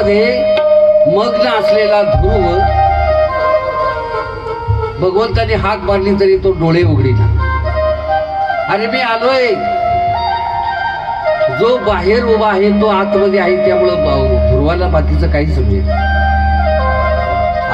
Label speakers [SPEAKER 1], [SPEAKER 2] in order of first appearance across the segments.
[SPEAKER 1] मध्ये मग्न असलेला ध्रुव भगवंताने हाक मारली तरी तो डोळे उघडीला अरे मी आलोय. जो बाहेर उभा आहे तो आतमध्ये आहे त्यामुळं ध्रुवाला बाकीचं काही समजेल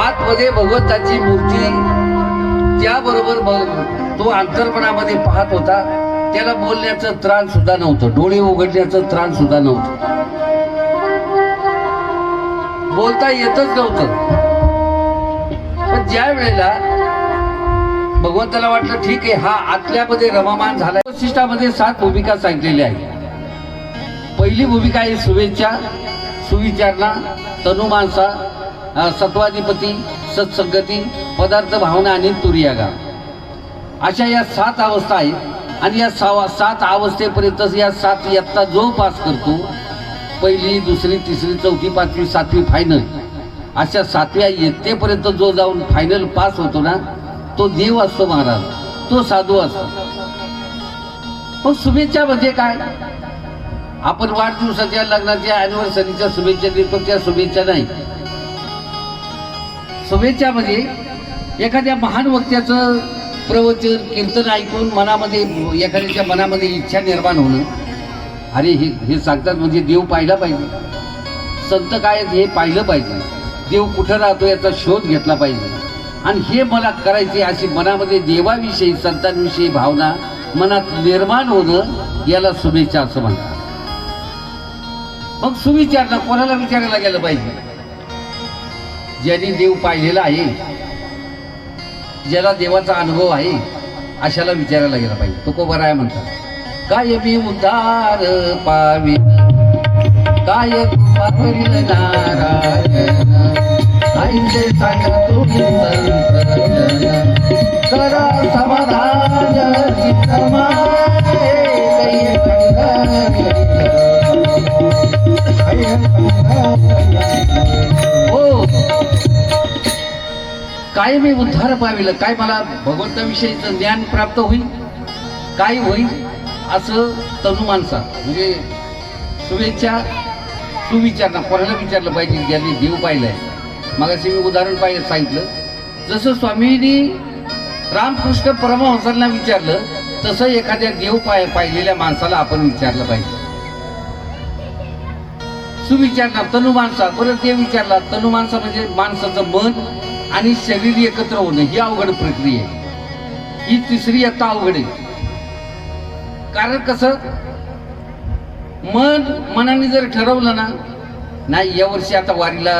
[SPEAKER 1] आतमध्ये भगवंताची मूर्ती त्याबरोबर तो अंतर्पणामध्ये पाहत होता. त्याला बोलण्याचं त्राण सुद्धा नव्हतं डोळे उघडण्याचं त्राण सुद्धा नव्हतं. बोलता येतच नव्हतं. पण ज्या वेळेला भगवंताला वाटलं ठीक आहे हा आतल्यामध्ये रममान झाला वशिष्ठामध्ये सात भूमिका सांगितलेल्या आहेत. पहिली भूमिका आहे शुभेच्छा सुविचारणा तनुमानसा सत्वाधिपती सत्संगती पदार्थ भावना आणि तुर्यागा अशा या सात अवस्था आहेत. आणि या सावा सात अवस्थेपर्यंत या सात इयत्ता जो पास करतो. पहिली दुसरी तिसरी चौथी पाचवी सातवी फायनल अशा सातव्या इयत्तेपर्यंत जो जाऊन फायनल पास होतो ना तो देव असतो महाराज. तो साधू असतो. मग शुभेच्छा म्हणजे काय? आपण वाढदिवसाच्या लग्नाच्या अॅनिव्हर्सरीच्या शुभेच्छा देतो त्या शुभेच्छा नाही. शुभेच्छा म्हणजे एखाद्या महान वक्त्याचं प्रवचन कीर्तन ऐकून मनामध्ये एखाद्याच्या मनामध्ये इच्छा निर्माण होणं. अरे हे हे सांगतात म्हणजे देव पाहिला पाहिजे. संत काय हे पाहिलं पाहिजे. देव कुठं राहतो याचा शोध घेतला पाहिजे. आणि हे मला करायचे अशी मनामध्ये देवाविषयी संतांविषयी भावना मनात निर्माण होणं याला शुभेच्छा असं म्हणतात. मग सुविचारला कोणाला विचारायला गेलं पाहिजे? ज्यांनी देव पाहिलेला आहे ज्याला देवाचा अनुभव आहे अशाला विचारायला गेला पाहिजे. तो को आहे म्हणतात. काय उद्धार पावी? काय पातळील नारायण? काहीचे सांगा तुम्ही संत करा समाधान हो. काय मी उद्धार पाविलं? काय मला भगवंताविषयीचं ज्ञान प्राप्त होईल? काय होईल? असं तनु माणसा म्हणजे शुभेच्छा सुविचारणा कोणाला विचारलं पाहिजे ज्यांनी देव पाहिलाय. मागाशी मी उदाहरण पाहिजे सांगितलं. जसं स्वामींनी रामकृष्ण परमहंसांना विचारलं तसं एखाद्या देव पाय पाहिलेल्या माणसाला आपण विचारलं पाहिजे. सुविचारणार तनु माणसा परत ते विचारला तनु माणसा म्हणजे माणसाचं मन आणि शरीर एकत्र होणं ही अवघड प्रक्रिया आहे. ही तिसरी आता अवघड आहे. कारण कसं? मन मनाने जर ठरवलं ना नाही या वर्षी आता वारीला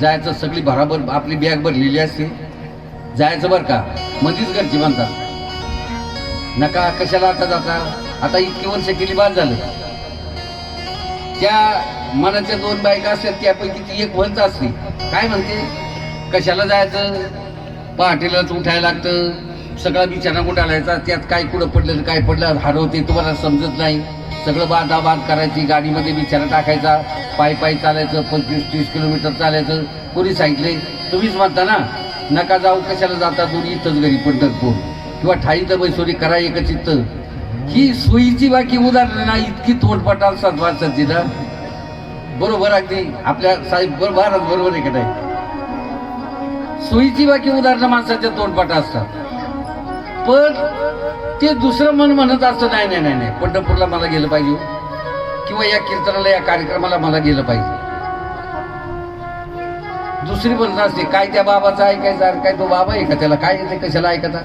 [SPEAKER 1] जायचं सगळी भराभर आपली बॅग भरलेली असते. जायचं बरं का? मधीच घरची म्हणतात नका कशाला आता जाता? आता इतकी वर्ष केली बाद झालं. त्या मनाच्या दोन बायका असतात त्यापैकी ती एक म्हणत असते. काय म्हणते? कशाला जायचं? पहाटेलाच उठायला लागतं. सगळा बिछाना कुठालायचा त्यात काय कुठं पडलं काय पडलं? हरवते तुम्हाला समजत नाही. सगळं बादाबाद करायची गाडीमध्ये बिचारा टाकायचा पायी पायी चालायचं पंचवीस तीस किलोमीटर चालायचं. कोणी सांगितले तुम्हीच म्हणता ना? नका जाऊ कशाला जाता दोन्ही इथंच घरी पंढरपूर किंवा ठाई तर बैसोरी करा एक चित्त ही सोयीची बाकी उदाहरणं ना इतकी तोडपटाल सद्वार ना बरोबर अगदी? आपल्या साहेब बरोबर बरोबर आहे का नाही? सोयीची बाकी उदाहरणं माणसाच्या तोडपाटा असतात. पण ते दुसरं मन म्हणत असतं नाही नाही नाही नाही पंढरपूरला मला गेलं पाहिजे हो. किंवा या कीर्तनाला या कार्यक्रमाला मला गेलं पाहिजे. दुसरी म्हणत असते काय त्या बाबाचा ऐकायचा? अरे काय तो बाबा आहे का? त्याला काय येते? कशाला ऐकता?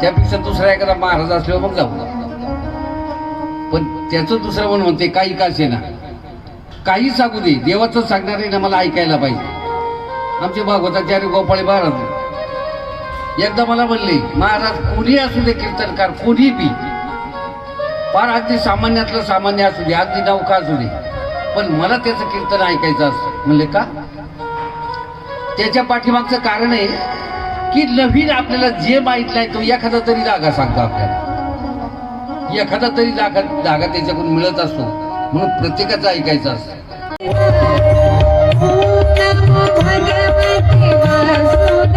[SPEAKER 1] त्यापेक्षा दुसरा एखादा महाराज असल्यावर मग जाऊ पण त्याचं दुसरं म्हणून म्हणते काही का ना. काही सांगू दे. देवाचं सांगणार आहे ना मला ऐकायला पाहिजे. आमचे भागवताचार्य गोपाळे महाराज एकदा मला म्हणले महाराज कोणी असू दे कीर्तनकार कोणी बी. फार अगदी सामान्यातलं सामान्य असू दे अगदी नौका असू दे. पण मला त्याचं कीर्तन ऐकायचं असं म्हणले का? त्याच्या पाठीमागचं कारण आहे की नवीन आपल्याला जे माहीत नाही तो एखादा तरी जागा सांगतो आपल्याला. एखादा तरी जागा जागा त्याच्याकडून मिळत असतो. म्हणून प्रत्येकाचं ऐकायचं असतं.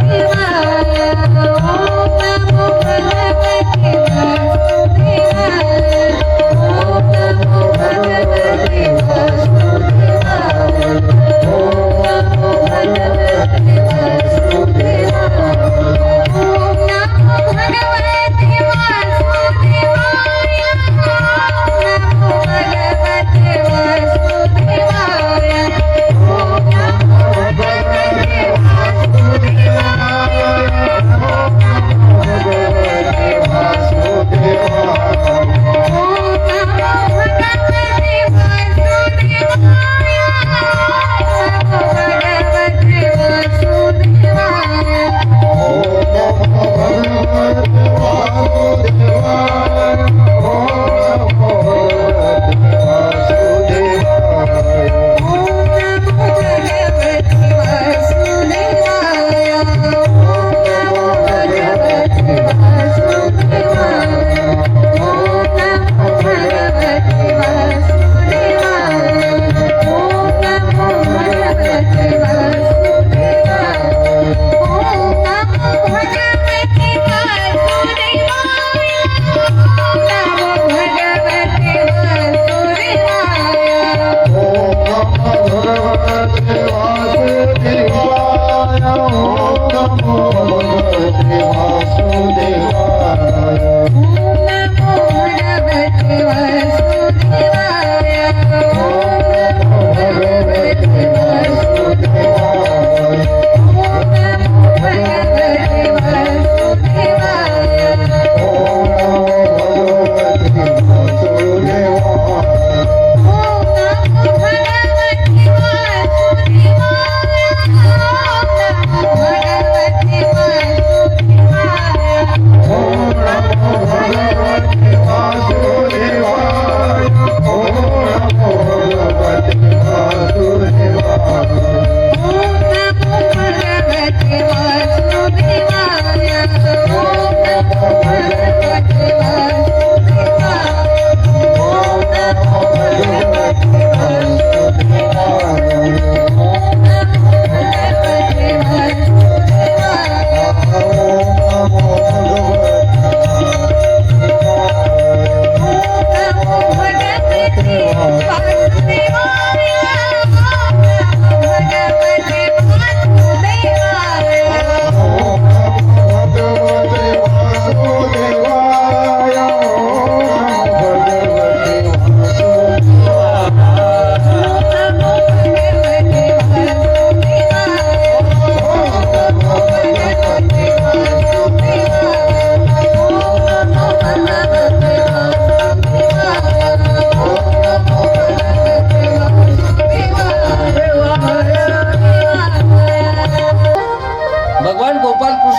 [SPEAKER 2] शिवाय ओम नमो भगवते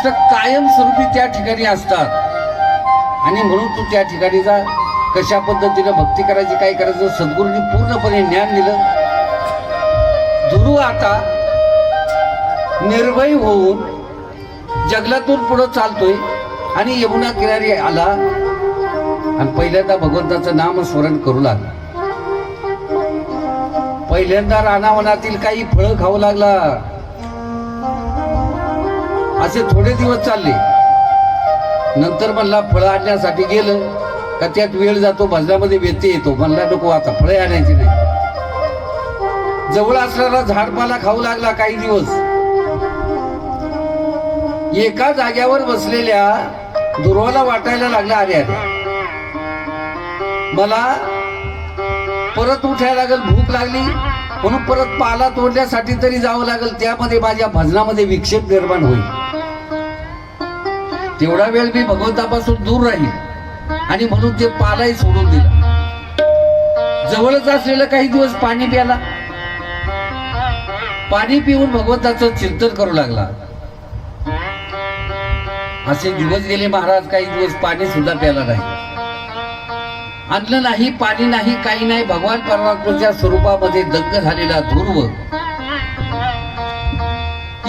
[SPEAKER 2] वासुदेवाय
[SPEAKER 1] कायमस्वरूपी त्या ठिकाणी असतात. आणि म्हणून तू त्या ठिकाणी जा. कशा पद्धतीनं भक्ती करायची काय करायचं सद्गुरूंनी पूर्णपणे ज्ञान दिलं. ध्रुव आता निर्भय होऊन जगलातून पुढं चालतोय आणि यमुना किनारी आला. आणि पहिल्यांदा भगवंताचं नाम स्मरण करू लागला. पहिल्यांदा रानावनातील काही फळं खाऊ लागला. असे थोडे दिवस चालले. नंतर म्हणला फळं आणण्यासाठी गेलं का त्यात वेळ जातो भजनामध्ये व्यत्यय येतो. म्हणला नको आता फळे आणायची नाही. जवळ असलेला झाडपाला खाऊ लागला काही दिवस. एका जाग्यावर बसलेल्या दुर्वाला वाटायला लागला अरे अरे. मला परत उठायला लागल भूक लागली म्हणून परत पाला तोडण्यासाठी तरी जावं लागेल त्यामध्ये माझ्या भजनामध्ये विक्षेप निर्माण होईल. तेवढा वेळ मी भगवंतापासून दूर राहील. आणि म्हणून ते पालाही सोडून दिला. जवळच असलेलं काही दिवस पाणी प्याला. पाणी पिऊन भगवंताचं चिंतन करू लागला. असे दिवस गेले महाराज काही दिवस पाणी सुद्धा प्याला नाही. अन्न नाही पाणी नाही काही नाही भगवान परमात्म्याच्या स्वरूपामध्ये दंग झालेला ध्रुव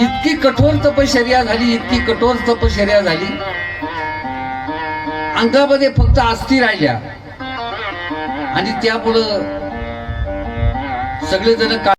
[SPEAKER 1] इतकी कठोर तपश्चर्या झाली इतकी कठोर तपश्चर्या झाली. अंगामध्ये फक्त अस्थी राहिल्या. आणि त्यामुळं सगळेजण का